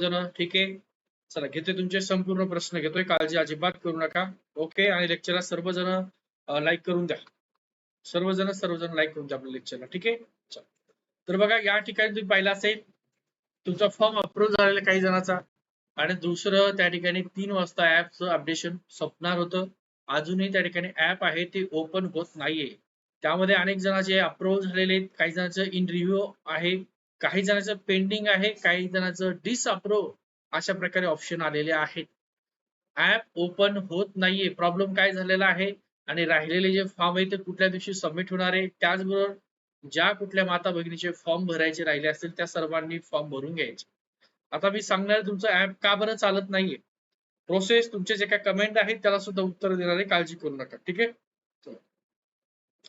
जण ठीक आहे? चला घेते तुमचे संपूर्ण प्रश्न घेतोय. काळजी अजिबात करू नका. ओके? आणि लेक्चरला सर्वजण लाईक करून द्या. सर्वजण सर्वजण लाईक करून द्या आपल्या लेक्चरला ठीक आहे? चला. तर बघा या ठिकाणी तुम्ही पाहिलं असेल तुमचा फॉर्म अप्रूव्ह झालेला काही जणांचा. आणि दुसरं त्या ठिकाणी तीन वाजता ऍपचं अपडेशन संपणार होतं. अजूनही त्या ठिकाणी ऍप आहे ते ओपन होत नाहीये. त्यामध्ये अनेक जणांचे अप्रूव्ह झालेले आहेत. काही जणांचं इन रिव्ह्यू आहे. काही जणांचं पेंडिंग आहे काही जणांचं डिसअप्रूव्ह अशा प्रकारे ऑप्शन आलेले आहेत. ऍप ओपन होत नाहीये. प्रॉब्लेम काय झालेला आहे? आणि राहिलेले जे फॉर्म आहे ते कुठल्या दिवशी सबमिट होणार आहे? त्याचबरोबर ज्या कुठल्या माता भगिनीचे फॉर्म भरायचे राहिले असतील त्या सर्वांनी फॉर्म भरून घ्यायचे. आता मी सांगणार तुमचं ऍप का बरं चालत नाहीये? प्रोसेस तुमचे जे काय कमेंट आहेत त्याला सुद्धा उत्तर देणारे काळजी करू नका. ठीक आहे?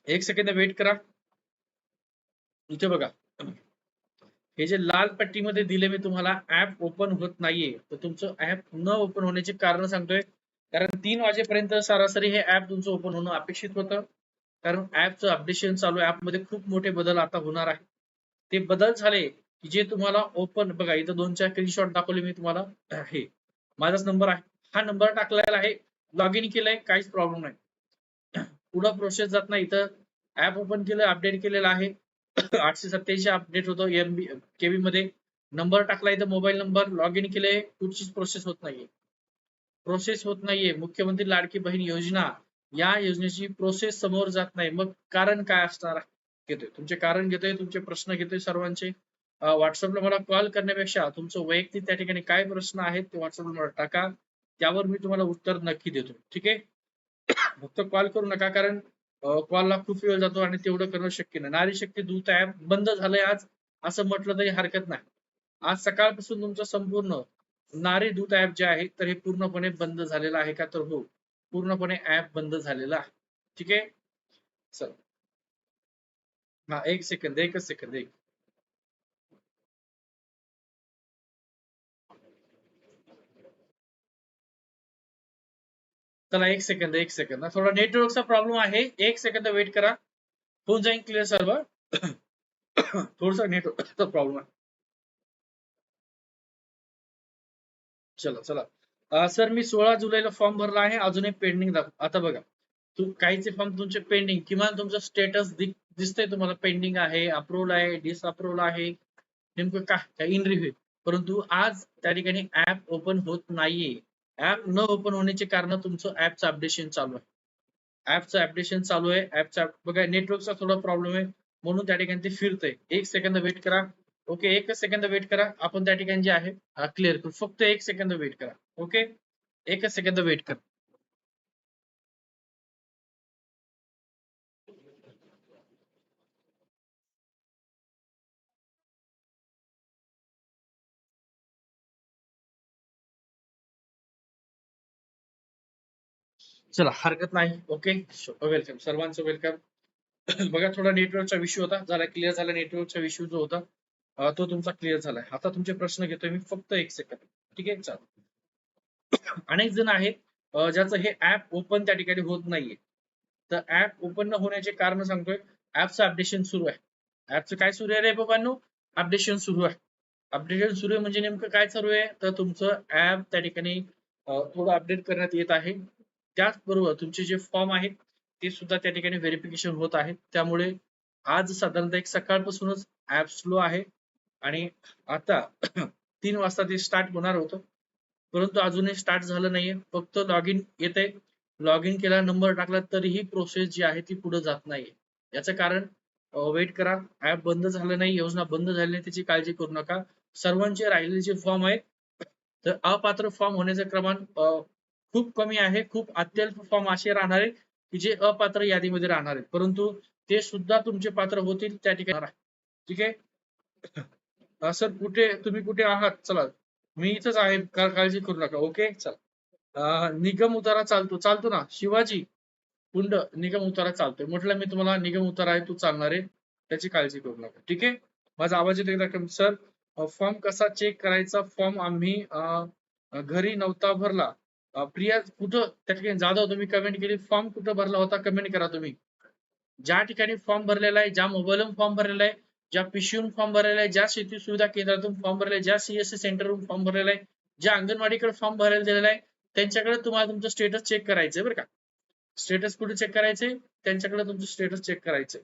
एक सेकंद वेट करा. इथे बघा. हे जे लाल पट्टीमध्ये दिले मी तुम्हाला ऍप ओपन होत नाहीये. तर तुमचं ऍप न ओपन होण्याचे कारण सांगतोय. कारण तीन वाजेपर्यंत सरासरी हे ऍप तुमचं ओपन होणं अपेक्षित होतं. कारण ऍपचं अपडेशन चालू आहे. ऍपमध्ये खूप मोठे बदल आता होणार आहे ते बदल झाले की जे तुम्हाला ओपन बघा इथं दोन चार स्क्रीनशॉट दाखवले मी तुम्हाला. हे माझाच नंबर आहे. हा नंबर टाकलेला आहे. लॉग इन केलंय काहीच प्रॉब्लेम नाही. पुढं प्रोसेस जात नाही. इथं ऍप ओपन केलं अपडेट केलेलं आहे. आठशे सत्याऐंशी अपडेट होतो. एमबी केबी मध्ये नंबर टाकला इथं मोबाईल नंबर लॉग इन केले कुठचीच प्रोसेस होत नाहीये. प्रोसेस होत नाहीये. मुख्यमंत्री लाडकी बहीण योजना या योजनेची प्रोसेस समोर जात नाही. मग कारण काय असणार घेतोय? तुमचे कारण घेतोय तुमचे प्रश्न घेतोय सर्वांचे. व्हॉट्सअपला मला कॉल करण्यापेक्षा तुमचं वैयक्तिक त्या ठिकाणी काय प्रश्न आहेत ते व्हॉट्सअपला मला टाका. त्यावर मी तुम्हाला उत्तर नक्की देतो. ठीक आहे? फक्त कॉल करू नका कारण कॉलला खूप वेळ जातो आणि तेवढं करणं शक्य नाही. नारी शक्ती दूत ऍप बंद झालंय आज असं म्हटलं तरी हरकत नाही. आज सकाळपासून तुमचं संपूर्ण नारी दूत ऍप जे आहे तर हे पूर्णपणे बंद झालेलं आहे का तर हो. पूर्णपणे ऍप बंद झालेला आहे. ठीक आहे? चल. हा एक सेकंद एकच सेकंद एक. चला एक सेकंद एक सेकंद थोडा नेटवर्कचा प्रॉब्लेम आहे. एक सेकंद वेट करा. होऊन जाईल क्लिअर सर्व. थोडसा नेटवर्कचा प्रॉब्लेम आहे. चला चला. सर मी सोळा जुलैला फॉर्म भरला आहे. अजूनही पेंडिंग दाखव आता बघा. तू काहीचे फॉर्म तुमचे पेंडिंग किमान तुमचं स्टेटस दिसतंय तुम्हाला पेंडिंग आहे अप्रुव्हल आहे डिसअप्रुव्हल आहे. नेमकं काय इन रिव्ह्यू परंतु आज त्या ठिकाणी ऍप ओपन होत नाहीये. ऍप न ओपन होण्याचे कारण तुमचं ऍपचं अपडेशन चालू आहे. ऍपचं अपडेशन चालू आहे. ऍपचा बघा नेटवर्कचा थोडा प्रॉब्लेम आहे. म्हणून त्या ठिकाणी ते फिरतंय. एक सेकंद वेट करा. ओके एकच सेकंद वेट करा. आपण त्या ठिकाणी जे आहे क्लिअर करू. फक्त एक सेकंद वेट करा. ओके एकच सेकंद वेट करा. चला हरकत नाही. ओके वेलकम सर्वांचं वेलकम बघा थोडा नेटवर्कचा इश्यू होता. झाला क्लिअर झाला नेटवर्कचा इश्यू जो होता तो तुमचा क्लिअर झालाय आता तुमचे प्रश्न घेतोय मी फक्त एक सेकंद ठीक आहे? चालू अनेक जण आहेत ज्याचं हे ऍप ओपन त्या ठिकाणी होत नाहीये. तर ऍप ओपन न होण्याचे कारण सांगतोय ऍपचं अपडेशन सुरू आहे. ऍपचं काय सुरू आहे रे बाबांनो? अपडेशन सुरू आहे. अपडेशन सुरू आहे म्हणजे नेमकं काय चालू आहे? तर तुमचं ऍप त्या ठिकाणी थोडं अपडेट करण्यात येत आहे. त्याचबरोबर तुमचे जे फॉर्म आहेत ते सुद्धा त्या ठिकाणी व्हेरिफिकेशन होत आहे त्यामुळे आज साधारणतः एक सकाळपासूनच ऍप स्लो आहे. आणि आता तीन वाजता ते स्टार्ट होणार होतं. परंतु अजूनही स्टार्ट झालं नाहीये. फक्त लॉग इन येते लॉग इन केला नंबर टाकला तरीही प्रोसेस जी आहे ती पुढे जात नाहीये. याचं कारण वेट करा. ऍप बंद झालं नाही योजना बंद झाली नाही त्याची काळजी करू नका. सर्वांचे राहिलेले जे फॉर्म आहेत तर अपात्र फॉर्म होण्याचं प्रमाण खूप कमी आहे खूप अत्यल्प फॉर्म असे राहणार आहेत की जे अपात्र यादीमध्ये राहणार आहेत. परंतु ते सुद्धा तुमचे पात्र होतील त्या ठिकाणी. ठीक आहे? सर कुठे तुम्ही कुठे आहात? चला मी इथंच आहे काळजी करू नका. ओके? चला. निगम उतारा चालतो. चालतो ना? शिवाजी कुंड निगम उतारा चालतोय. म्हटलं मी तुम्हाला निगम उतारा आहे तू चालणार आहे. त्याची काळजी करू नका. ठीक आहे? माझा आवाज येतो एकदा सर फॉर्म कसा चेक करायचा? फॉर्म आम्ही घरी नव्हता भरला. प्रिया कुठं त्या ठिकाणी जाधव तुम्ही कमेंट केली. फॉर्म कुठं भरला होता कमेंट करा तुम्ही. ज्या ठिकाणी फॉर्म भरलेला आहे ज्या मोबाईल फॉर्म भरलेला आहे ज्या पिशवीहून फॉर्म भरलेला आहे ज्या शेती सुविधा केंद्रातून फॉर्म भरलेला आहे ज्या सीएससी सेंटरहून फॉर्म भरलेला आहे ज्या अंगणवाडीकडे फॉर्म भरायला दिलेला आहे त्यांच्याकडे तुम्हाला तुमचं स्टेटस चेक करायचंय बरं का. स्टेटस कुठे चेक करायचे त्यांच्याकडे तुमचं स्टेटस चेक करायचंय.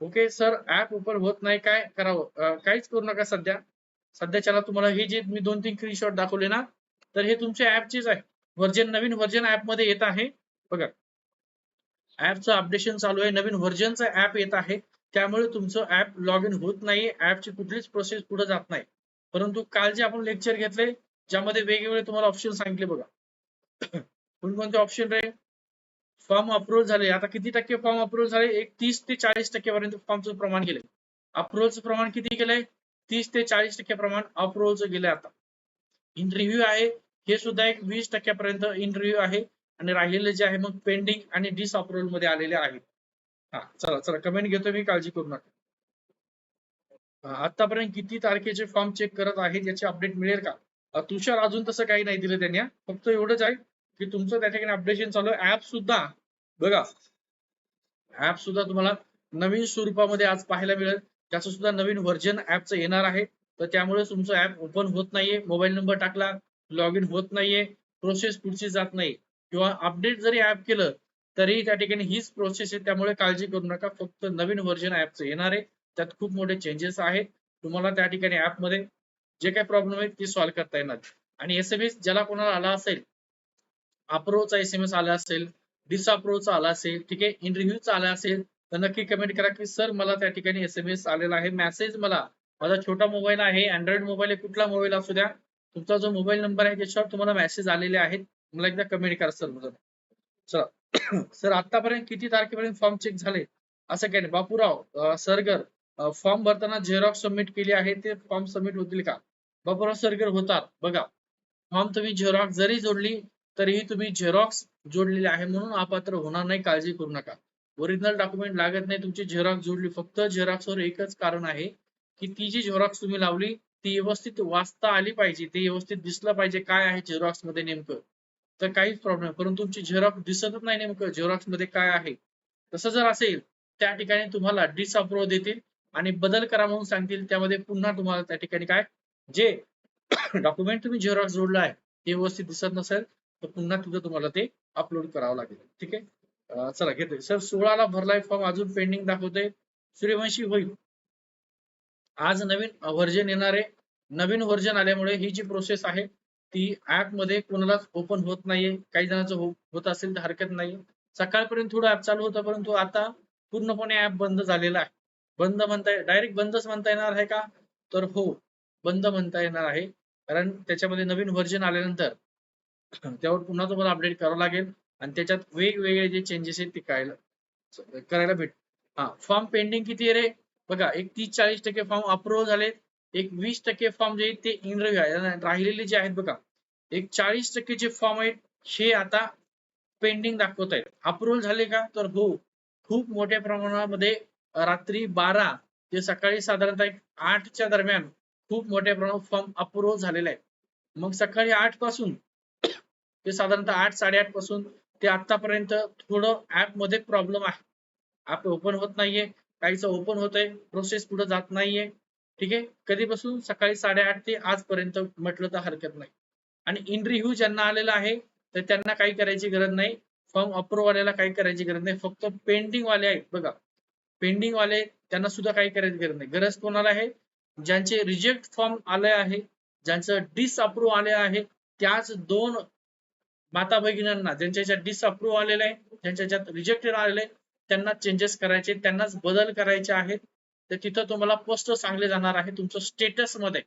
ओके सर ऍप ओपन होत नाही काय करावं? काहीच करू नका सध्या. सध्याच्याला तुम्हाला हे जे मी दोन तीन स्क्रीनशॉट दाखवले ना तर हे तुमच्या ऍपचेच आहे. व्हर्जन नवीन व्हर्जन ऍपमध्ये येत आहे. बघा. ऍपचं अपडेशन चालू आहे. नवीन व्हर्जनचं ऍप येत आहे. त्यामुळे तुमचं ऍप लॉग इन होत नाही. ऍपची कुठलीच प्रोसेस पुढे जात नाही. परंतु काल जे आपण लेक्चर घेतले ज्यामध्ये वेगवेगळे तुम्हाला ऑप्शन सांगितले बघा. कोणकोणते ऑप्शन रे? फॉर्म अप्रूव्ह झाले. आता किती टक्के फॉर्म अप्रूव्ह झाले? एक तीस ते चाळीस टक्केपर्यंत फॉर्मचं प्रमाण गेले अप्रुव्हलचं प्रमाण किती गेलंय? तीस ते चाळीस टक्के प्रमाण अप्रुव्हलचं गेलंय आता. इंटरव्ह्यू आहे. हे सुद्धा एक वीस टक्क्यापर्यंत इंटरव्ह्यू आहे. आणि राहिलेले जे आहे मग पेंडिंग आणि डिस अप्रुव्हलमध्ये आलेले आहेत. हा चला चला कमेंट घेतो मी काळजी करू नका. आतापर्यंत किती तारखेचे फॉर्म चेक करत आहेत याची अपडेट मिळेल का? तुषार अजून तसं काही नाही दिलं त्यांनी फक्त एवढंच आहे की तुमचं त्या ठिकाणी अपडेशन चालू आहे. ऍप सुद्धा बघा. ऍप सुद्धा तुम्हाला नवीन स्वरूपामध्ये आज पाहायला मिळेल. त्याचं सुद्धा नवीन व्हर्जन ऍपचं येणार आहे. तर त्यामुळे तुमचं ऍप ओपन होत नाहीये. मोबाईल नंबर टाकला. लॉग इन होत नाहीये प्रोसेस पुढची जात नाही. किंवा अपडेट जरी ऍप केलं तरी त्या ठिकाणी हीच प्रोसेस आहे त्यामुळे काळजी करू नका. फक्त नवीन व्हर्जन ऍपचं येणार आहे. त्यात खूप मोठे चेंजेस आहेत. तुम्हाला त्या ठिकाणी ऍपमध्ये जे काही प्रॉब्लेम आहेत ते सॉल्व्ह करता येणार. आणि एस एम एस ज्याला कोणाला आला असेल अप्रोचा एस एम एस आला असेल डिसअप्रोचा आला असेल ठीक आहे? इंटरव्ह्यूचा आला असेल तर नक्की कमेंट करा की सर मला त्या ठिकाणी एस एम एस आलेला आहे. मेसेज मला. माझा छोटा मोबाईल आहे. अँड्रॉइड मोबाईल आहे. कुठला मोबाईल असू द्या. तुमचा जो मोबाईल नंबर आहे त्याच्यावर तुम्हाला मेसेज आलेले आहेत. मला एकदा कमेंट करा सर मला चला. सर आतापर्यंत किती तारखेपर्यंत फॉर्म चेक झाले? असं काही नाही. बापूराव सरगर फॉर्म भरताना झेरॉक्स सबमिट केली आहे ते फॉर्म सबमिट होतील का? बापूराव सरगर होतात. बघा. फॉर्म तुम्ही झेरॉक्स जरी जोडली तरीही तुम्ही झेरॉक्स जोडलेले आहे म्हणून अपात्र होणार नाही काळजी करू नका. ओरिजिनल डॉक्युमेंट लागत नाही तुमची झेरॉक्स जोडली. फक्त झेरॉक्स वर एकच कारण आहे की ती जी झेरॉक्स तुम्ही लावली ती व्यवस्थित वाचता आली पाहिजे ते व्यवस्थित दिसलं पाहिजे काय आहे झेरॉक्समध्ये नेमकं. तर काहीच प्रॉब्लेम परंतु तुमची झेरॉक्स दिसतच नाही नेमकं झेरॉक्समध्ये काय आहे. तसं जर असेल त्या ठिकाणी तुम्हाला डिसअप्रूव्ह देतील आणि बदल करा म्हणून सांगतील त्यामध्ये पुन्हा तुम्हाला त्या ठिकाणी काय? जे डॉक्युमेंट तुम्ही झेरॉक्स जोडला आहे ते व्यवस्थित दिसत नसेल तर पुन्हा तिथं तुम्हाला ते अपलोड करावं लागेल. ठीक आहे? चला घेतोय. सर सोळाला भरलाय फॉर्म अजून पेंडिंग दाखवतोय. सूर्यवंशी होईल. आज नवीन व्हर्जन येणारे नवीन व्हर्जन आल्यामुळे ही जी प्रोसेस आहे ती ऍपमध्ये कोणालाच ओपन होत नाहीये. काही जणांचं हो- होत असेल तर हरकत नाही. सकाळपर्यंत थोडं ऍप चालू होतं परंतु आता पूर्णपणे ऍप बंद झालेला आहे. बंद म्हणता डायरेक्ट बंदच म्हणता येणार आहे का? तर हो बंद म्हणता येणार आहे. कारण त्याच्यामध्ये नवीन व्हर्जन आल्यानंतर त्यावर पुन्हा तुम्हाला अपडेट करावं लागेल आणि त्याच्यात वेगवेगळे जे चेंजेस आहेत ते करायला करायला भेट हा फॉर्म पेंडिंग किती आहे रे? बघा एक तीस चाळीस टक्के फॉर्म अप्रूव्ह झाले. एक वीस टक्के फॉर्म जे आहेत ते इंटरव्ह्यू आहे राहिलेले जे आहेत बघा एक चाळीस टक्के जे फॉर्म आहेत हे आता पेंडिंग दाखवत आहेत. अप्रुव्हल झाले का? तर हो. खूप मोठ्या प्रमाणामध्ये रात्री बारा ते सकाळी साधारणतः एक आठच्या दरम्यान खूप मोठ्या प्रमाणात फॉर्म अप्रूव्ह झालेला आहे मग सकाळी आठपासून ते साधारणतः आठ साडेआठपासून ते आतापर्यंत थोडं ऍपमध्ये प्रॉब्लेम आहे. ऍप ओपन होत नाहीये. काहीचं ओपन होतंय प्रोसेस पुढे जात नाहीये. ठीक आहे? कधीपासून? सकाळी साडेआठ ते आजपर्यंत म्हटलं तर हरकत नाही. आणि इंटरव्ह्यू ज्यांना आलेला आहे तर त्यांना काही करायची गरज नाही. फॉर्म अप्रूव्ह वाल्याला काही करायची गरज नाही. फक्त पेंडिंग वाले आहेत. बघा पेंडिंग वाले त्यांना सुद्धा काही करायची गरज नाही. गरज कोणाला आहे? ज्यांचे रिजेक्ट फॉर्म आले आहे ज्यांचं डिसअप्रूव्ह आले आहे त्याच दोन माता भगिनींना ज्यांच्या ह्याच्यात डिसअप्रूव्ह आलेलं आहे ज्यांच्या ह्याच्यात रिजेक्टेड आलेलं आहे त्यांना चेंजेस करायचे त्यांनाच बदल करायचे आहेत. तर तिथं तुम्हाला पोस्ट सांगले जाणार आहे तुमचं स्टेटसमध्ये.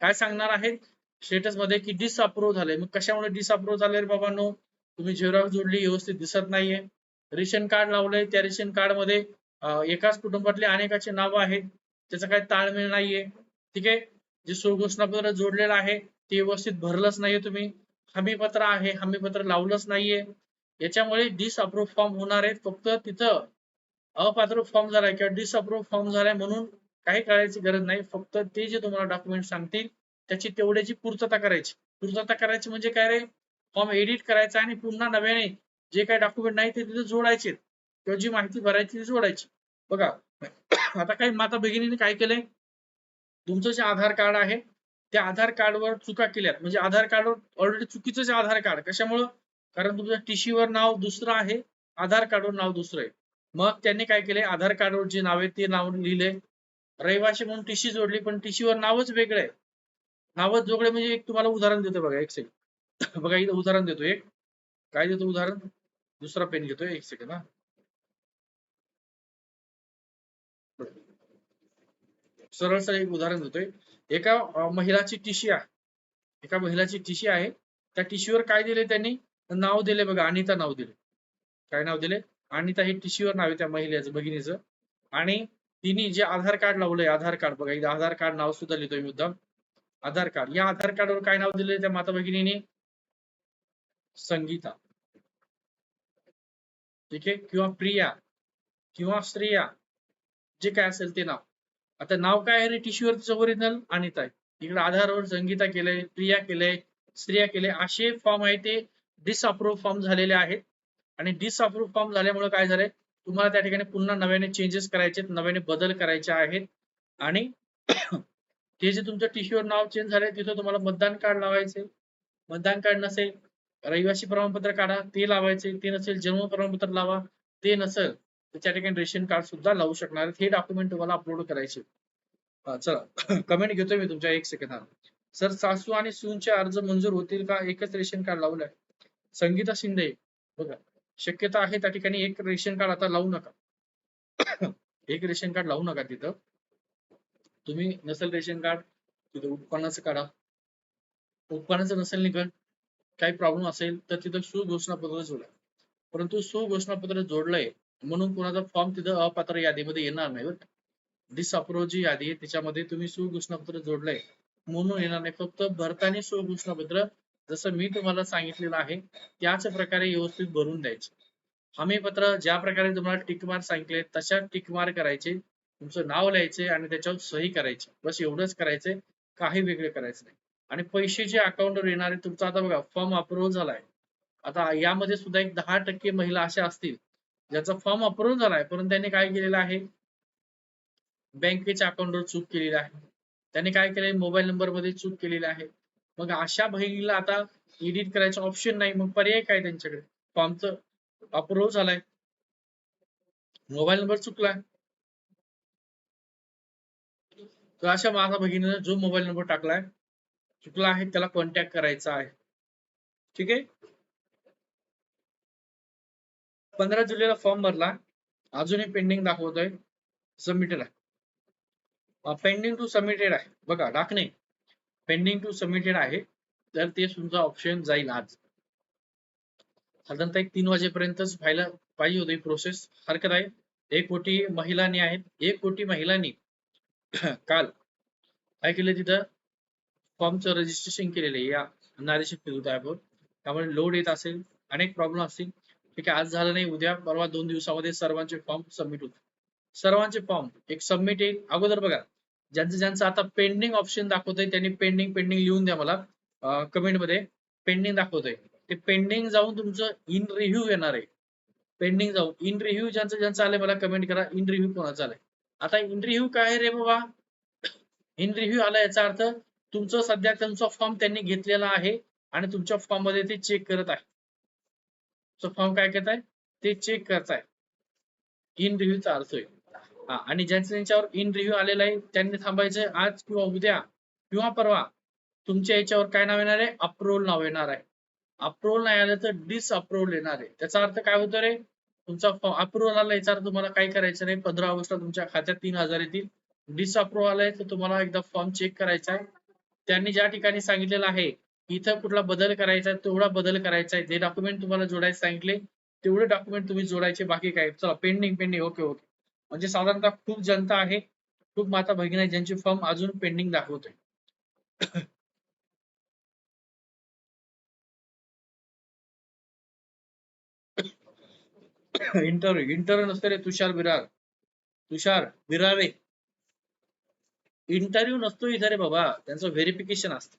काय सांगणार आहे? स्टेटसमध्ये की डिसअप्रूव्ह झाले. मग कशामुळे डिसअप्रूव्ह झाले रे बाबांनो? तुम्ही झेरॉक्स जोडली व्यवस्थित दिसत नाहीये. रेशन कार्ड लावलंय त्या रेशन कार्डमध्ये एकाच कुटुंबातले अनेकाचे नाव आहेत. त्याचा काही ताळमेळ नाहीये. ठीक आहे? जे सुघोषणापत्र जोडलेलं आहे ते व्यवस्थित भरलंच नाहीये तुम्ही. हमीपत्र आहे हमीपत्र लावलंच नाहीये. याच्यामुळे डिसअप्रूव्ह फॉर्म होणार आहेत. फक्त तिथं अपात्र फॉर्म झालाय किंवा डिसअप्रूव्ह फॉर्म झालाय म्हणून काही करायची गरज नाही. फक्त ते जे तुम्हाला डॉक्युमेंट सांगतील त्याची तेवढ्याची पूर्तता करायची. पूर्तता करायची म्हणजे काय रे? फॉर्म एडिट करायचा आणि पुन्हा नव्याने जे काही डॉक्युमेंट नाही ते तिथे जोडायचे. किंवा जी माहिती भरायची ती जोडायची. बघा आता काही माता भगिनीने काय केलंय? तुमचं जे आधार कार्ड आहे त्या आधार कार्डवर चुका केल्यात. म्हणजे आधार कार्डवर ऑलरेडी चुकीचं जे आधार कार्ड कशामुळं? कारण तुमच्या टीसी वर नाव दुसरं आहे आधार कार्डवर नाव दुसरं आहे. मग त्यांनी काय केले आधार कार्डवर जे नाव आहे ते नाव लिहिले रहिवाशी म्हणून टीशी जोडली पण टीसी वर नावच वेगळं आहे. नावच जोगळे म्हणजे एक तुम्हाला उदाहरण देतो बघा एक सेकंड बघा इथं उदाहरण देतो एक. काय देतो उदाहरण? दुसरा पेन घेतोय एक सेकंड हा. सरळ सरळ एक उदाहरण देतोय एका. महिलाची टीशी आहे. एका महिलाची टीशी आहे. त्या टीशीवर काय दिले त्यांनी? नाव दिले बघा अनिता नाव दिले. काय नाव दिले? अनिता हे टिशीवर नाव आहे त्या महिलेचं भगिनीचं. आणि तिने जे आधार कार्ड लावलंय आधार कार्ड बघा इथं आधार कार्ड नाव सुद्धा लिहितोय मुद्दाम. आधार कार्ड या आधार कार्डवर काय नाव दिले त्या माता भगिनीने? संगीता. ठीक आहे? किंवा प्रिया किंवा श्रेया जे काय असेल ते नाव. आता नाव काय आहे रे टिश्यूवर? तिचं ओरिजिनल अनिता आहे. इकडे आधारवर संगीता केलंय प्रिया केलंय स्त्रिया केले असे फॉर्म आहे ते. डिसअप्रूव्ह फॉर्म झालेले आहेत. आणि डिसअप्रूव्ह फॉर्म झाल्यामुळे काय झालंय? तुम्हाला त्या ठिकाणी पुन्हा नव्याने चेंजेस करायचे नव्याने बदल करायचे आहेत. आणि ते जे तुमच्या टिश्यूवर नाव चेंज झालंय तिथं तुम्हाला मतदान कार्ड लावायचे. मतदान कार्ड नसेल रहिवासी प्रमाणपत्र काढा ते लावायचे ते नसेल जन्म प्रमाणपत्र लावा ते नसेल त्या ठिकाणी रेशन कार्ड सुद्धा लावू शकणार हे डॉक्युमेंट तुम्हाला अपलोड करायचे चला. कमेंट घेतोय मी तुमच्या एक सेकंद सर सासू आणि सूनचे अर्ज मंजूर होतील का? एकच रेशन कार्ड लावलंय. संगीता शिंदे बघा शक्यता आहे त्या ठिकाणी एक रेशन कार्ड आता लावू नका. एक रेशन कार्ड लावू नका तिथं. तुम्ही नसेल रेशन कार्ड तिथं उत्पन्नाचं काढा. उत्पन्नाचं नसेल निघल काही प्रॉब्लेम असेल तर तिथं सुघोषणापत्र जोडा. परंतु सुघोषणापत्र जोडलंय म्हणून कोणाचा फॉर्म तिथं अपात्र यादीमध्ये येणार नाही बरं डिसअप्रूव्ह जी यादी आहे त्याच्यामध्ये तुम्ही सुघोषणापत्र जोडलंय म्हणून येणार नाही. फक्त भरताने सुघोषणापत्र जसं मी तुम्हाला सांगितलेलं आहे त्याच प्रकारे व्यवस्थित भरून द्यायचे. हमीपत्र ज्या प्रकारे तुम्हाला टिकमार सांगितले तशा टिकमार करायचे तुमचं नाव लिहायचे आणि त्याच्यावर सही करायची. बस एवढंच करायचे काही वेगळे करायचं नाही. आणि पैसे जे अकाउंटवर येणारे तुमचा आता बघा फॉर्म अप्रूव्ह झालाय आता यामध्ये सुद्धा एक दहा टक्के महिला अशा असतील ज्याचा फॉर्म अप्रूव्ह झालाय परंतु त्यांनी काय केलेलं आहे? बँकेच्या अकाउंटवर चूक केलेली आहे. त्यांनी काय केलंय? मोबाईल नंबरमध्ये चूक केलेली आहे. मग अशा बहिणीला आता एडिट करायचं ऑप्शन नाही मग पर्याय काय त्यांच्याकडे? फॉर्मचं अप्रूव्ह झालाय. मोबाईल नंबर चुकलाय तर अशा माझा भगिनीनं जो मोबाईल नंबर टाकलाय चुकला आहे त्याला कॉन्टॅक्ट करायचा आहे. ठीक आहे? पंधरा जुलैला फॉर्म भरला. अजूनही पेंडिंग दाखवतोय. सबमिटेड आहे. पेंडिंग टू सबमिटेड आहे. बघा टाकणे पेंडिंग टू सबमिटेड आहे तर ते तुमचा ऑप्शन जाईल आज. साधारणतः एक तीन वाजेपर्यंतच व्हायला पाहिजे होती प्रोसेस हरकत आहे. एक कोटी महिलांनी आहेत. एक कोटी महिलांनी काल काय केलं तिथं? फॉर्मचं रजिस्ट्रेशन केलेलं आहे. या नारी शक्ती दूत ॲपवर त्यामुळे लोड येत असेल अनेक प्रॉब्लेम असतील. ठीक आहे आज झालं नाही उद्या परवा दोन दिवसामध्ये सर्वांचे फॉर्म सबमिट होतील. सर्वांचे फॉर्म एक सबमिट येईल अगोदर बघा. ज्यांचं ज्यांचं आता पेंडिंग ऑप्शन दाखवतोय त्यांनी पेंडिंग पेंडिंग लिहून द्या मला. कमेंटमध्ये पेंडिंग दाखवतोय. ते पेंडिंग जाऊन तुमचं इन रिव्ह्यू येणार आहे. पेंडिंग जाऊन. इन रिव्ह्यू ज्यांचं ज्यांचं आलंय मला कमेंट करा. इन रिव्ह्यू कोणाचा आलाय? आता इन रिव्ह्यू काय आहे रे बाबा? इन रिव्ह्यू आला याचा अर्थ तुमचं सध्या त्यांचा फॉर्म त्यांनी घेतलेला आहे आणि तुमच्या फॉर्ममध्ये ते चेक करत आहे. फॉर्म काय करत आहे ते चेक करत आहे इन रिव्ह्यूचा अर्थ आहे. आणि ज्यांचं त्यांच्यावर इन रिव्ह्यू आलेला आहे त्यांनी थांबायचं आज किंवा उद्या किंवा परवा तुमच्या याच्यावर काय नाव येणार आहे? अप्रुव्हल नाव येणार आहे. अप्रुव्हल नाही आलं तर डिसअप्रुव्हल येणार आहे. त्याचा अर्थ काय होतो रे? तुमचा अप्रुव्हल आला याचा अर्थ तुम्हाला काय करायचं नाही. पंधरा ऑगस्टला तुमच्या खात्यात तीन हजार येतील. डिसअप्रुव्हल आलाय तर तुम्हाला एकदा फॉर्म चेक करायचा आहे. त्यांनी ज्या ठिकाणी सांगितलेलं आहे इथं कुठला बदल करायचा आहे तेवढा बदल करायचा आहे. जे डॉक्युमेंट तुम्हाला जोडायचे सांगितले तेवढे डॉक्युमेंट तुम्ही जोडायचे. बाकी काय? चला पेंडिंग पेंडिंग ओके ओके म्हणजे साधारणतः खूप जनता आहे खूप माता भगिनी आहे ज्यांची फॉर्म अजून पेंडिंग दाखवतोय. इंटरव्ह्यू इंटरव्ह्यू नसते रे तुषार बिरार. तुषार बिरारे. इंटरव्ह्यू नसतो इथे रे बाबा. त्यांचं व्हेरिफिकेशन असतं.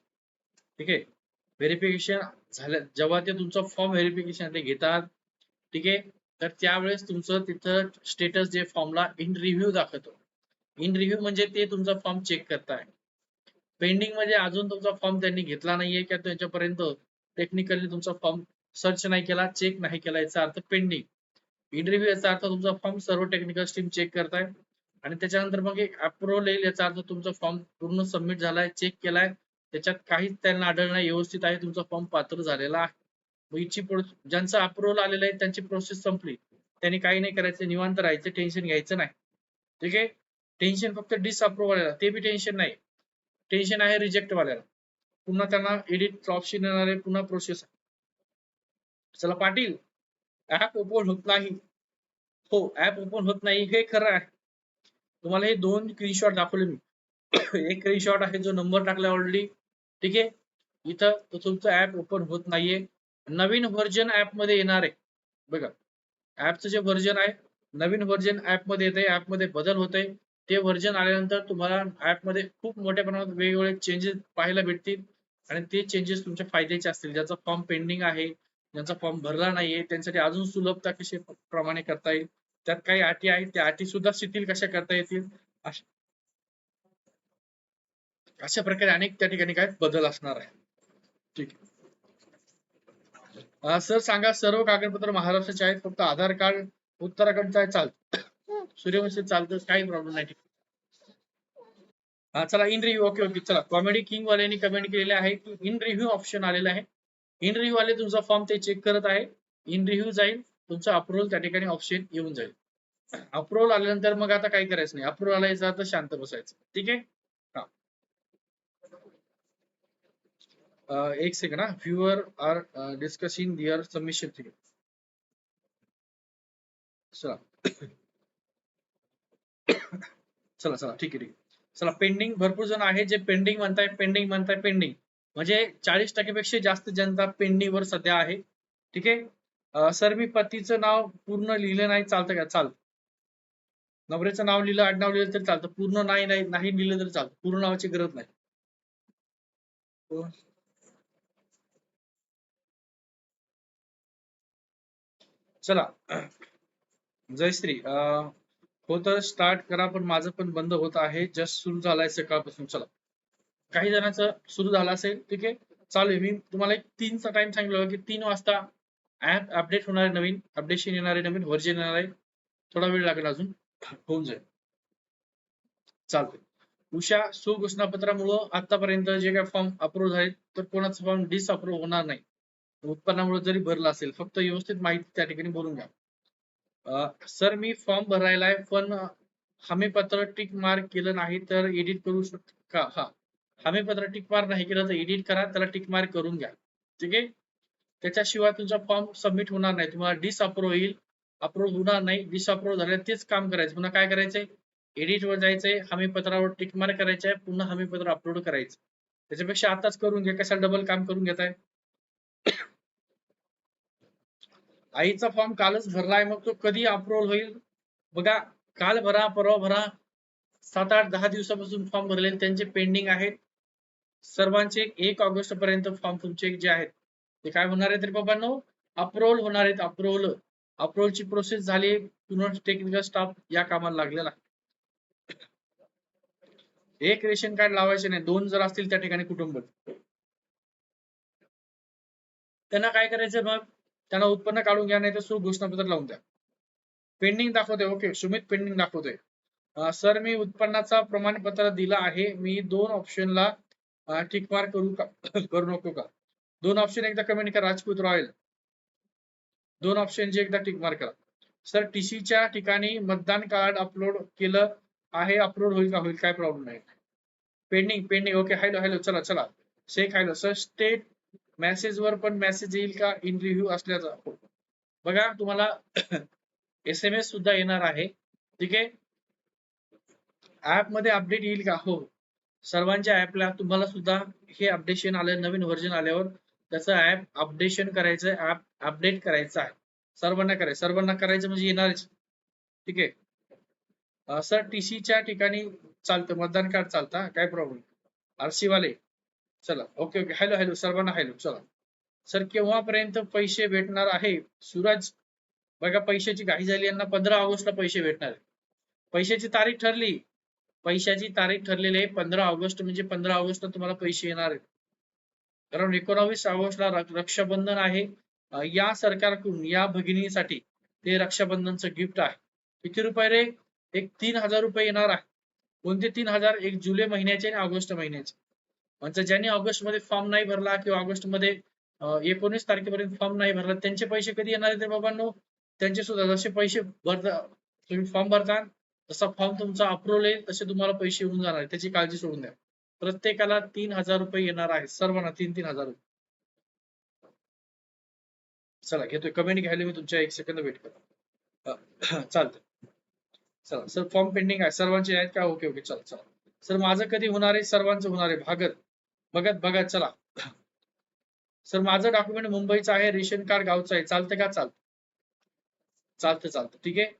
ठीक आहे? व्हेरिफिकेशन झालं जेव्हा ते तुमचा फॉर्म व्हेरिफिकेशन ते घेतात. ठीक आहे? तर त्यावेळेस तुमचं तिथं स्टेटस जे फॉर्मला इन रिव्ह्यू दाखवतो. इन रिव्ह्यू म्हणजे ते तुमचा फॉर्म चेक करताय. पेंडिंगमध्ये अजून तुमचा फॉर्म त्यांनी घेतला नाहीये किंवा त्यांच्यापर्यंत टेक्निकली तुमचा फॉर्म सर्च नाही केला चेक नाही केला याचा अर्थ पेंडिंग इन रिव्ह्यू याचा अर्थ तुमचा फॉर्म सर्व टेक्निकल स्टीम चेक करताय. आणि त्याच्यानंतर मग एक अप्रुव्हल येईल याचा अर्थ तुमचा फॉर्म पूर्ण सबमिट झालाय चेक केलाय. त्याच्यात काहीच त्यांना आढळणं व्यवस्थित आहे तुमचा फॉर्म पात्र झालेला आहे. मग ज्यांचं अप्रुव्हल आलेलं आहे त्यांची प्रोसेस संपली. त्यांनी काही नाही करायचं निवांत राहायचं टेन्शन घ्यायचं नाही. ठीक आहे? टेन्शन फक्त डिसअप्रुव्ह वाल्याला ते बी टेन्शन नाही. टेन्शन आहे रिजेक्ट वाल्याला पुन्हा त्यांना एडिट ऑप्शन येणार आहे पुन्हा प्रोसेस चला पाटील ऍप ओपन होत नाही. हो ऍप ओपन होत नाही हे खरं आहे. तुम्हाला हे दोन स्क्रीनशॉट दाखवले मी. एक स्क्रीनशॉट आहे जो नंबर टाकला ऑलरेडी ठीक आहे? इथं तो तुमचं ऍप ओपन होत नाहीये. नवीन व्हर्जन ऍपमध्ये येणार आहे. बघा ऍपचं जे व्हर्जन आहे नवीन व्हर्जन ऍपमध्ये येते ऍपमध्ये बदल होते ते व्हर्जन आल्यानंतर तुम्हाला ऍपमध्ये खूप मोठ्या प्रमाणात वेगवेगळे चेंजेस पाहायला भेटतील. आणि ते चेंजेस तुमच्या फायद्याचे असतील. ज्याचा फॉर्म पेंडिंग आहे ज्यांचा फॉर्म भरला नाहीये त्यांच्यासाठी अजून सुलभता कशी प्रमाणे करता येईल. त्यात काही अटी आहेत त्या अटी सुद्धा शिथिल कशा करता येतील? अशा अशा प्रकारे अनेक त्या ठिकाणी काय बदल असणार आहे. ठीक आहे. सर सांगा सर्व कागदपत्र महाराष्ट्राचे आहेत फक्त आधार कार्ड उत्तराखंडचं आहे चालतं. सूर्यवंशी चालतं काही प्रॉब्लेम नाही. हा चला इन रिव्ह्यू ओके ओके चला. कॉमेडी किंग वाल्यांनी कमेंट केलेले आहे. की इन रिव्ह्यू ऑप्शन आलेला आहे. इन रिव्ह्यू वाले तुमचा फॉर्म ते चेक करत आहे. इन रिव्ह्यू जाईल. तुमचा अप्रुव्हल त्या ठिकाणी ऑप्शन येऊन जाईल. अप्रुव्हल आल्यानंतर मग आता काही करायचं नाही. अप्रुव्हल आला याचा शांत बसायचं. ठीक आहे हा एक सेकंड हा. Viewers are discussing their submission three चला. चला चला. ठीक आहे ठीक आहे. चला पेंडिंग भरपूर जण आहे जे पेंडिंग म्हणताय पेंडिंग म्हणताय पेंडिंग म्हणजे चाळीस टक्केपेक्षा जास्त जनता पेंडिंग वर सध्या आहे. ठीक आहे? सर मी पतीचं नाव पूर्ण लिहिलं नाही चालतं का? चालतं नवऱ्याचं नाव लिहिलं आडनाव लिहिलं तरी चालतं. पूर्ण नाही नाही नाही लिहिलं तरी चालतं. पूर्ण नावाची गरज नाही. चला. जयश्री अं, हो तर स्टार्ट करा पण माझं पण बंद होत आहे. जस्ट सुरू झालाय सकाळपासून. चला. काही जणांचं सुरू झालं असेल ठीक आहे. चालू आहे. मी तुम्हाला एक तीनचा टाइम सांगितलं की तीन वाजता ऍप अपडेट होणार आहे नवीन. अपडेशन येणार आहे नवीन. व्हर्जन येणार आहे. थोडा वेळ लागेल अजून. होऊन जाईल. चालतंय. उषा सुघोषणापत्रामुळं आतापर्यंत जे काही फॉर्म अप्रूव्ह झाले तर कोणाचा फॉर्म डिसअप्रूव्ह होणार नाही. उत्पन्नामुळे जरी भरला असेल फक्त व्यवस्थित माहिती त्या ठिकाणी भरून घ्या. सर मी फॉर्म भरायला आहे पण हमीपत्र टिक मार्क केलं नाही तर एडिट करू शकतो का? हा. हमीपत्र टिक मार्क नाही केलं तर एडिट करा त्याला टिक मार्क करून घ्या. ठीक आहे? त्याच्याशिवाय तुमचा फॉर्म सबमिट होणार नाही. तुम्हाला डिसअप्रूव्ह येईल अप्रूव्ह होणार नाही डिसअप्रूव्ह झालं तेच काम करायचं. पुन्हा काय करायचंय? एडिट वर जायचंय हमीपत्रावर टिक मार्क करायचंय पुन्हा हमीपत्र अपलोड करायचं. त्याच्यापेक्षा आताच करून घ्या कशाला डबल काम करून घेताय? आईचा फॉर्म कालच भरलाय मग तो कधी अप्रुव्हल होईल? बघा काल भरा परवा भरा सात आठ दहा दिवसापासून फॉर्म भरले त्यांचे पेंडिंग आहेत. सर्वांचे एक ऑगस्ट पर्यंत फॉर्म तुमचे जे आहेत. ते काय होणार आहेत रे बाबांनो? अप्रुव्हल होणार आहेत अप्रुव्हल अप्रुव्हलची प्रोसेस झाली पुन्हा टेक्निकल स्टाफ या कामाला लागलेला. एक रेशन कार्ड लावायचे नाही दोन जर असतील त्या ठिकाणी कुटुंब. त्यांना काय करायचं मग? त्यांना उत्पन्न काढून घ्या नाही तर सुरू घोषणापत्र लावून द्या. पेंडिंग दाखवते ओके सुमित पेंडिंग दाखवते सर मी उत्पन्नाचा प्रमाणपत्र दिलं आहे. मी दोन ऑप्शनला टिक मार्क करू का? करू नको का? दोन ऑप्शन एकदा कमेंट करा राजपूत रॉयल. दोन ऑप्शन जे एकदा टिक मार्क करा सर टीसीच्या ठिकाणी मतदान कार्ड अपलोड केलं आहे अपलोड होईल का? होईल काय प्रॉब्लेम नाही. Pending pending okay hello hello चला चला. Shaikh hello sir state message वर पण मेसेज येईल का इन रिव्ह्यू असल्याचा? बघा तुम्हाला एस एम एस सुद्धा येणार आहे. ठीक आहे? ऍपमध्ये अपडेट येईल का? हो. सर्वांच्या ऍपला तुम्हाला सुद्धा हे अपडेशन आलं नवीन व्हर्जन आल्यावर. त्याचं ऍप अपडेशन करायचं ऍप अपडेट करायचं आहे. सर्वांना करायचं. सर्वांना करायचं म्हणजे येणारच. ठीक आहे? सर टीसीच्या ठिकाणी चालतं. मतदान कार्ड चालतं काय प्रॉब्लेम आरसी वाले. चला ओके ओके हॅलो हॅलो सर्वांना हॅलो चला. सर केव्हापर्यंत पैसे भेटणार आहे? सूरज बघा पैशाची घाई झाली यांना पंधरा ऑगस्टला पैसे भेटणार आहे. पैशाची तारीख ठरली. पैशाची तारीख ठरलेली आहे पंधरा ऑगस्ट म्हणजे पंधरा ऑगस्टला तुम्हाला पैसे येणार आहेत. कारण एकोणावीस ऑगस्टला रक्षाबंधन आहे. या सरकारकडून या भगिनीसाठी ते रक्षाबंधनचं गिफ्ट आहे. किती रुपये रे? एक तीन हजार रुपये येणार आहे. कोणते तीन हजार? एक जुलै महिन्याचे आणि ऑगस्ट महिन्याचे. म्हणजे ज्यांनी ऑगस्टमध्ये फॉर्म नाही भरला किंवा ऑगस्टमध्ये एकोणीस तारखेपर्यंत फॉर्म नाही भरला त्यांचे पैसे कधी येणार ते बाबांनो? त्यांचे सुद्धा जसे पैसे भरता तुम्ही फॉर्म भरता जसा फॉर्म तुमचा अप्रुव्हल येईल तसे तुम्हाला पैसे येऊन जाणार त्याची काळजी सोडून द्या. प्रत्येकाला तीन हजार रुपये येणार आहे सर्वांना तीन तीन हजार रुपये. चला घेतोय. कमेंट घ्यायला मी तुमच्या एक सेकंद वेट करतो. चालतंय. चला सर फॉर्म पेंडिंग आहे. सर्वांचे आहेत का? Okay okay. चला चला. सर माझं कधी होणार आहे? सर्वांचं होणार आहे. भागत बघत बघत चला. सर माझं डॉक्युमेंट मुंबईचं आहे रेशन कार्ड गावचं आहे. चालतं का? चालतं. चालतं चालतं. ठीक आहे?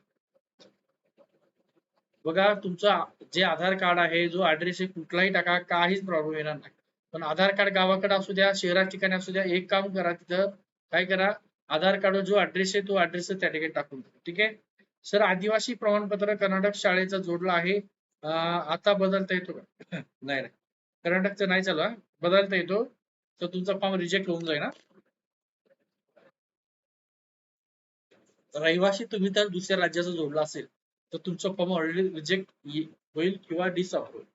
बघा तुमचा जे आधार कार्ड आहे जो ऍड्रेस आहे कुठलाही टाका काहीच प्रॉब्लेम येणार नाही. पण आधार कार्ड गावाकडे असू द्या शहरात ठिकाणी असू द्या एक काम करा तिथं. काय करा? आधार कार्ड जो ऍड्रेस आहे तो ऍड्रेस त्या ठिकाणी टाकून द्या. ठीक आहे? सर आदिवासी प्रमाणपत्र कर्नाटक शाळेचा जोडला आहे. आता बदलता येतो का? नाही नाही. कर्नाटकचं नाही चालू बदलता येतो. तर तुमचा फॉर्म रिजेक्ट होऊन जाईल ना रहिवासी तुम्ही तर दुसऱ्या राज्याचा जोडला असेल तर तुमचा फॉर्म ऑलरेडी रिजेक्ट होईल किंवा डिसअप होईल.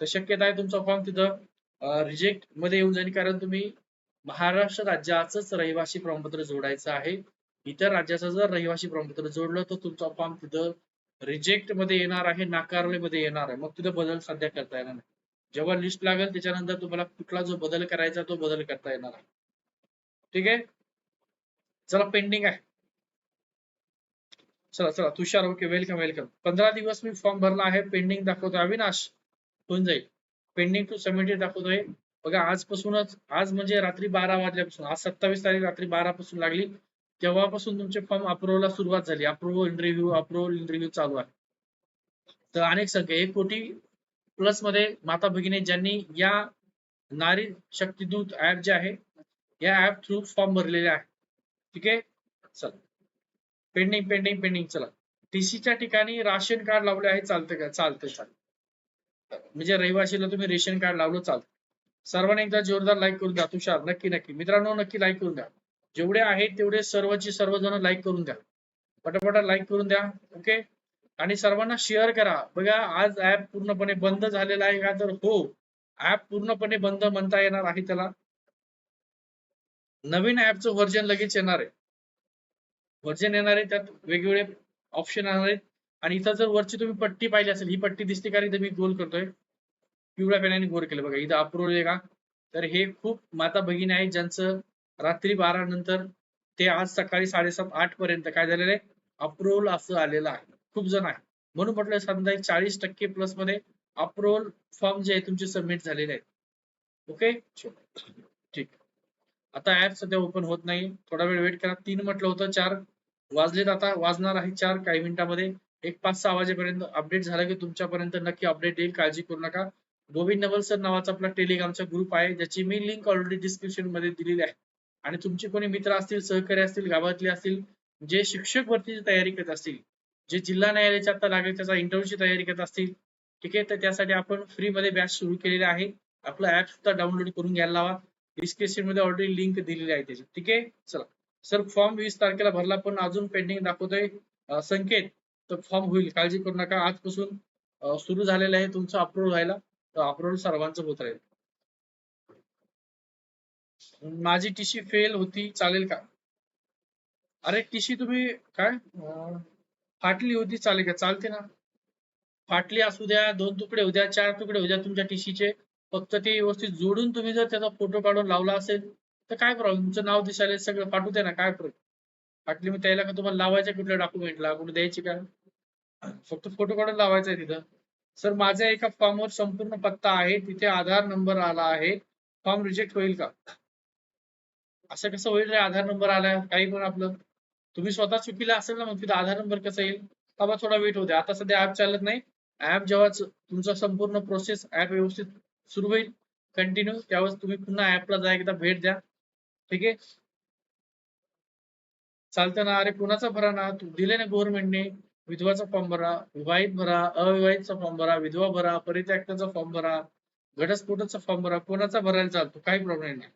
तर शक्यता आहे तुमचा फॉर्म तिथं रिजेक्टमध्ये येऊन जाईल कारण तुम्ही महाराष्ट्र राज्याचंच रहिवासी प्रमाणपत्र जोडायचं आहे. इतर राज्याचं जर रहिवासी प्रमाणपत्र जोडलं तर तुमचा फॉर्म तिथं रिजेक्टमध्ये येणार आहे नाकारले मध्ये येणार आहे. मग तिथं बदल सध्या करता येणार नाही. जेव्हा लिस्ट लागेल त्याच्यानंतर तुम्हाला कुठला जो बदल करायचा तो बदल करता येणार आहे. ठीक आहे? चला पेंडिंग आहे. चला चला तुषार ओके वेलकम वेलकम पंधरा दिवस मी फॉर्म भरला आहे पेंडिंग दाखवतोय अविनाश. होऊन जाईल. पेंडिंग टू सबमिटेड दाखवतोय. बघा आजपासूनच आज म्हणजे रात्री बारा वाजल्यापासून आज सत्तावीस तारीख रात्री बारा पासून लागली. तेव्हापासून तुमचे फॉर्म अप्रुव्हला सुरुवात झाली. अप्रुव्हल इंटरव्ह्यू अप्रुव्हल इंटरव्ह्यू चालू आहे. तर अनेक संख्या एक कोटी प्लसमध्ये माता भगिनी ज्यांनी या नारी शक्तिदूत ऍप जे आहे या ऍप थ्रू फॉर्म भरलेले आहे. ठीक आहे? चला. पेंडिंग पेंडिंग पेंडिंग चला. टीसीच्या ठिकाणी राशन कार्ड लावले आहे चालते का? चालते चालते म्हणजे रहिवाशीला तुम्ही रेशन कार्ड लावलं चालतं सर्वांनी एकदा जोरदार लाईक करून द्या तुषार. नक्की नक्की. मित्रांनो नक्की लाईक करून द्या. जेवढे आहेत तेवढे सर्वची सर्वजण लाईक करून द्या. पटापटा लाईक करून द्या. ओके आणि सर्वांना शेअर करा. बघा आज ऍप पूर्णपणे बंद झालेला आहे का तर हो. ऍप पूर्णपणे बंद म्हणता येणार आहे त्याला. नवीन ऍपचं व्हर्जन लगेच येणार आहे. व्हर्जन येणार आहे त्यात वेगवेगळे ऑप्शन येणार आहेत. आणि इथं जर वरची तुम्ही पट्टी पाहिली असेल ही पट्टी दिसते का? इथं मी गोल करतोय. पिवळ्या पेनाने गोल केलं बघा. इथं अप्रूव्हल आहे का? तर हे खूप माता भगिनी आहेत ज्यांचं रात्री बारा नंतर ते आज सकाळी साडेसात आठ पर्यंत काय झालेलं आहे? अप्रूव्हल असं आलेलं आहे. खूप जण आहे. म्हणून म्हटलं समजा चाळीस टक्के प्लसमध्ये अप्रुव्हल फॉर्म जे आहे तुमचे सबमिट झालेले आहेत. ओके ठीक. आता ऍप सध्या ओपन होत नाही. थोडा वेळ वेट करा. तीन म्हटलं होतं चार वाजलेत आता. वाजणार आहे चार काही मिनिटांमध्ये. एक पाच सहा वाजेपर्यंत अपडेट झालं की तुमच्यापर्यंत नक्की अपडेट येईल. काळजी करू नका. गोविंद नवल सर नावाचा आपला टेलिग्रामचा ग्रुप आहे ज्याची मी लिंक ऑलरेडी डिस्क्रिप्शनमध्ये दिलेली आहे. आणि तुमचे कोणी मित्र असतील सहकारी असतील गावातले असतील जे शिक्षक भरतीची तयारी करत असतील जे जिल्हा न्यायालयाच्या आता लागेल त्याचा इंटरव्ह्यूची तयारी करत असतील ठीक आहे? तर त्यासाठी आपण फ्री मध्ये बॅच सुरू केलेले आहे. आपला ऍप सुद्धा डाउनलोड करून घ्यायला लावा. डिस्क्रिप्शनमध्ये ऑलरेडी लिंक दिलेली आहे त्याची ठीक आहे? चला. सर फॉर्म वीस तारखेला भरला पण अजून पेंडिंग दाखवतोय. संकेत तर फॉर्म होईल. काळजी करू नका. आजपासून सुरू झालेलं आहे तुमचं अप्रूव्ह व्हायला. तर अप्रूव्हल सर्वांचं होत राहील. माझी टीसी फेल होती. चालेल का? अरे टीसी तुम्ही काय? फाटली होती चालेल का? चालते ना. फाटली असू द्या दोन तुकडे उद्या चार तुकडे होऊ द्या तुमच्या टीसीचे फक्त ते व्यवस्थित जोडून तुम्ही जर त्याचा फोटो काढून लावला असेल तर काय प्रॉब्लेम तुमचं नाव दिसायला सगळं पाठवू द्या ना काय प्रॉब्लेम फाटली मग त्याला का तुम्हाला लावायचं कुठल्या डॉक्युमेंटला कुठे द्यायची का? फक्त फोटो काढून लावायचा आहे तिथं. सर माझ्या एका फॉर्मवर संपूर्ण पत्ता आहे तिथे आधार नंबर आला आहे. फॉर्म रिजेक्ट होईल का? असं कसं होईल रे? आधार नंबर आला काही पण आपलं. तुम्ही स्वतः चुकीला असेल ना मग तिथं आधार नंबर कसा येईल? बाबा थोडा वेट होऊ द्या. आता सध्या ऍप चालत नाही. ऍप जेव्हा तुमचा संपूर्ण प्रोसेस ऍप व्यवस्थित सुरू होईल कंटिन्यू त्यावेळेस तुम्ही पुन्हा ऍपला जा एकदा भेट द्या. ठीक आहे? चालतं ना. अरे कोणाचा भरा ना? तू दिले ना गव्हर्नमेंटने विधवाचा फॉर्म भरा विवाहित भरा अविवाहितचा फॉर्म भरा विधवा भरा परित्याक्ताचा फॉर्म भरा घटस्फोटाचा फॉर्म भरा कोणाचा भरायला चालतो? काही प्रॉब्लेम नाही.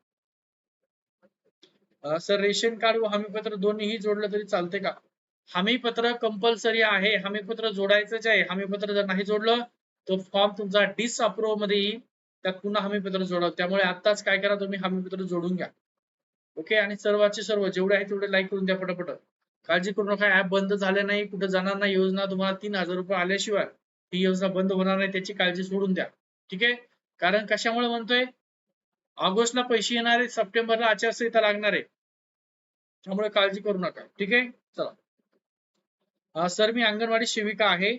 सर रेशन कार्ड व हमीपत्र दोन्हीही जोडलं तरी चालते का? हमीपत्र कंपल्सरी आहे हमीपत्र जोडायचंच आहे हमीपत्र जर नाही जोडलं तर फॉर्म तुमचा डिसअप्रूव्हमध्ये येईल त्यात पुन्हा हमीपत्र जोडा त्यामुळे आताच काय करा तुम्ही हमीपत्र जोडून घ्या. ओके? आणि सर्वांचे सर्व जेवढे आहे तेवढे लाईक करून द्या पटापट. काळजी करू नका ऍप बंद झाले नाही कुठे जाणार नाही योजना तुम्हाला तीन हजार रुपये आल्याशिवाय ही योजना बंद होणार नाही त्याची काळजी सोडून द्या. ठीक आहे? कारण कशामुळे म्हणतोय ऑगस्टला पैसे येणार आहेत सप्टेंबरला आचारसंहिता लागणार. आहे त्यामुळे काळजी करू नका. ठीक आहे? चला. सर मी अंगणवाडी सेविका आहे.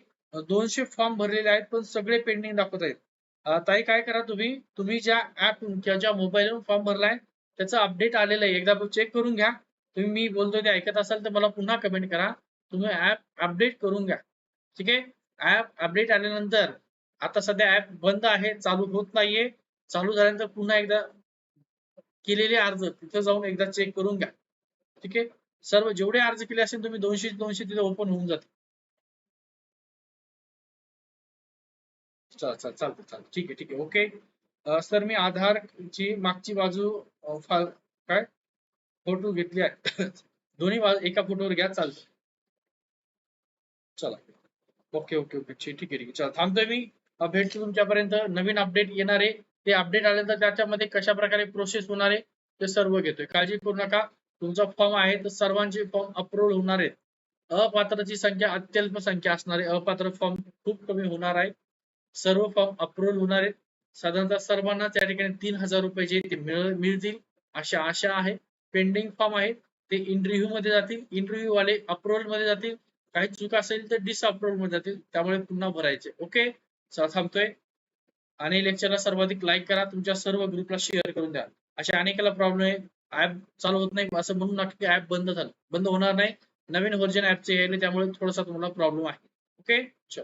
दोनशे फॉर्म भरलेले आहेत पण सगळे पेंडिंग दाखवत आहेत. ताई काय करा तुम्ही? तुम्ही ज्या ऍप किंवा ज्या मोबाईलवरून फॉर्म भरलाय त्याचं अपडेट आलेलं आहे. एकदा चेक करून घ्या. तुम्ही मी बोलतोय ते ऐकत असाल तर मला पुन्हा कमेंट करा. तुम्ही ऍप अपडेट करून घ्या. ठीक आहे? ऍप अपडेट आल्यानंतर आता सध्या ऍप बंद आहे चालू होत नाहीये. चालू झाल्यानंतर पुन्हा एकदा केलेले अर्ज तिथं जाऊन एकदा चेक करून घ्या. ठीक आहे? सर्व जेवढे अर्ज केले असेल तुम्ही दोनशे दोनशे तिथे ओपन होऊन जाते चल चल चालतं चालतं ठीक आहे ठीक आहे. ओके सर मी आधार ची मागची बाजू काय? फोटो घेतली आहे. दोन्ही बाजू एका फोटोवर घ्या चालतं चला. ओके ओके ओके ठीक ठीक आहे ठीक आहे. चला थांबतोय मी. भेटतो तुमच्यापर्यंत. नवीन अपडेट येणार आहे. ते अपडेट आल्यानंतर त्याच्यामध्ये कशा प्रकारे प्रोसेस होणार आहे ते सर्व घेतोय. काळजी करू नका. तुमचा फॉर्म आहे तर सर्वांचे फॉर्म अप्रूव्ह होणार आहेत. अपात्रची संख्या अत्यल्प संख्या असणार आहे. अपात्र फॉर्म खूप कमी होणार आहे. सर्व फॉर्म अप्रूव्ह होणार आहेत. साधारणतः सर्वांना त्या ठिकाणी तीन हजार रुपये जे ते मिळतील अशा आशा आहे. पेंडिंग फॉर्म आहेत ते इंटरव्ह्यू मध्ये जातील. इंटरव्ह्यू वाले अप्रुव्हलमध्ये जातील. काही चूक असेल तर डिसअप्रुव्हलमध्ये जातील. त्यामुळे पुन्हा भरायचे. ओके थांबतोय. आणि लेक्चरला सर्वाधिक लाईक करा. तुमच्या सर्व ग्रुपला शेअर करून द्या. अशा अनेकाला प्रॉब्लेम आहे. ऍप चालू होत नाही. असं म्हणून नका की ऍप बंद झालं. बंद होणार नाही. नवीन व्हर्जन ऍपचे यायले त्यामुळे थोडासा तुम्हाला प्रॉब्लेम आहे. ओके चल